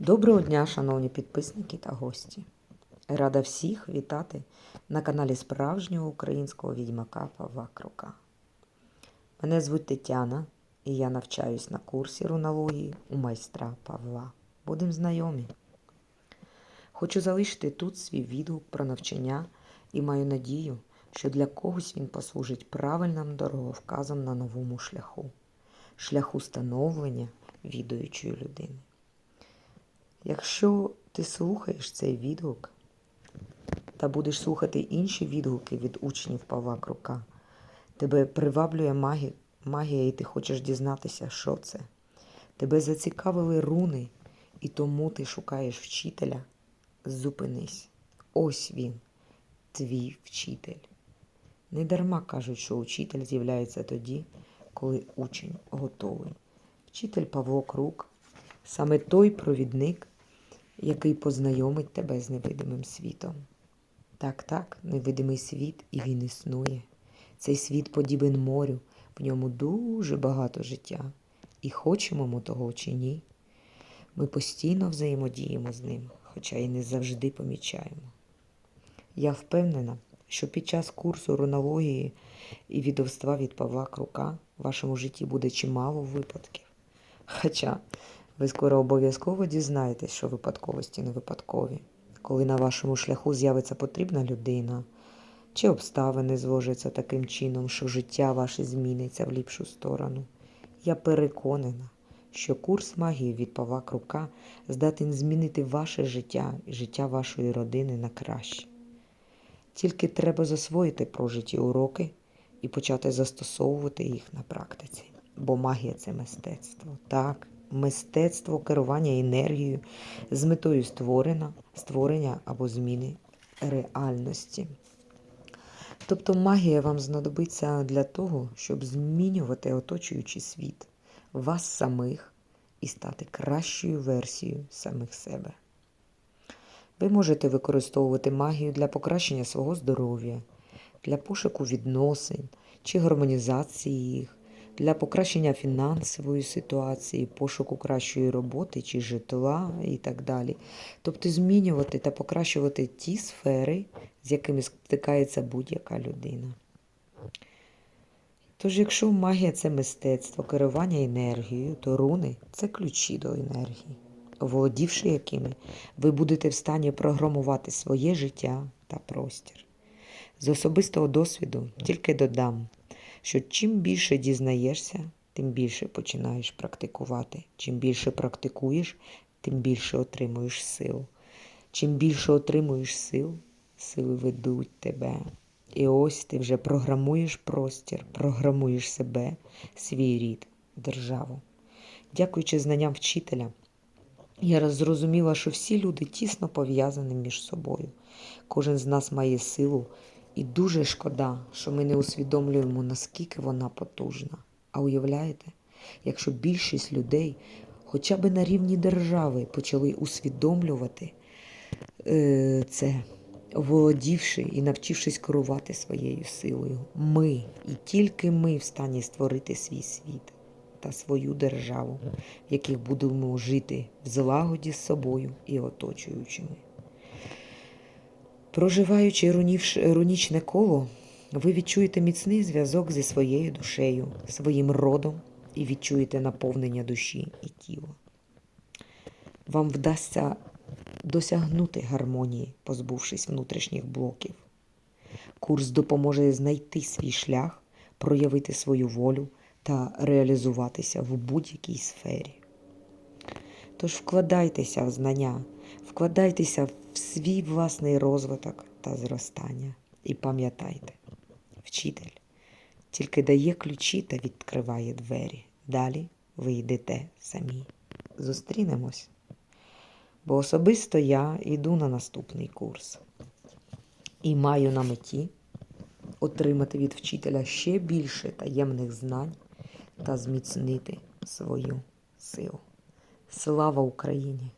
Доброго дня, шановні підписники та гості. Рада всіх вітати на каналі справжнього українського відьмака Павла Крука. Мене звуть Тетяна, і я навчаюсь на курсі рунології у майстра Павла. Будемо знайомі. Хочу залишити тут свій відгук про навчання і маю надію, що для когось він послужить правильним дороговказом на новому шляху шляху становлення відуючої людини. Якщо ти слухаєш цей відгук та будеш слухати інші відгуки від учнів Павла Крука, тебе приваблює магія, і ти хочеш дізнатися, що це. Тебе зацікавили руни, і тому ти шукаєш вчителя. Зупинись. Ось він, твій вчитель. Не дарма кажуть, що учитель з'являється тоді, коли учень готовий. Вчитель Павло Крук саме той провідник, який познайомить тебе з невидимим світом. Так, так, невидимий світ, і він існує. Цей світ подібен морю, в ньому дуже багато життя. І хочемо ми того чи ні. Ми постійно взаємодіємо з ним, хоча й не завжди помічаємо. Я впевнена, що під час курсу рунології і відовства від Павла Крука в вашому житті буде чимало випадків. Хоча ви скоро обов'язково дізнаєтесь, що випадковості не випадкові, коли на вашому шляху з'явиться потрібна людина, чи обставини зложаться таким чином, що життя ваше зміниться в ліпшу сторону. Я переконана, що курс магії від Павла Крука здатен змінити ваше життя і життя вашої родини на краще. Тільки треба засвоїти прожиті уроки і почати застосовувати їх на практиці. Бо магія це мистецтво. Так, мистецтво керування енергією з метою створення, створення або зміни реальності. Тобто магія вам знадобиться для того, щоб змінювати оточуючий світ, вас самих і стати кращою версією самих себе. Ви можете використовувати магію для покращення свого здоров'я, для пошуку відносин чи гармонізації їх, для покращення фінансової ситуації, пошуку кращої роботи чи житла і так далі. Тобто змінювати та покращувати ті сфери, з якими стикається будь-яка людина. Тож, якщо магія це мистецтво, керування енергією, то руни це ключі до енергії, оволодівши якими ви будете в стані програмувати своє життя та простір. З особистого досвіду тільки додам, що чим більше дізнаєшся, тим більше починаєш практикувати. Чим більше практикуєш, тим більше отримуєш сил. Чим більше отримуєш сил, сили ведуть тебе. І ось ти вже програмуєш простір, програмуєш себе, свій рід, державу. Дякуючи знанням вчителя, я зрозуміла, що всі люди тісно пов'язані між собою. Кожен з нас має силу, і дуже шкода, що ми не усвідомлюємо, наскільки вона потужна. А уявляєте, якщо більшість людей хоча б на рівні держави почали усвідомлювати е, це, володівши і навчившись керувати своєю силою, ми і тільки ми в стані створити свій світ та свою державу, в яких будемо жити в злагоді з собою і оточуючими. Проживаючи рунічне коло, ви відчуєте міцний зв'язок зі своєю душею, своїм родом і відчуєте наповнення душі і тіла. Вам вдасться досягнути гармонії, позбувшись внутрішніх блоків. Курс допоможе знайти свій шлях, проявити свою волю та реалізуватися в будь-якій сфері. Тож вкладайтеся в знання, вкладайтеся свій власний розвиток та зростання. І пам'ятайте, вчитель тільки дає ключі та відкриває двері. Далі ви йдете самі. Зустрінемось. Бо особисто я йду на наступний курс і маю на меті отримати від вчителя ще більше таємних знань та зміцнити свою силу. Слава Україні!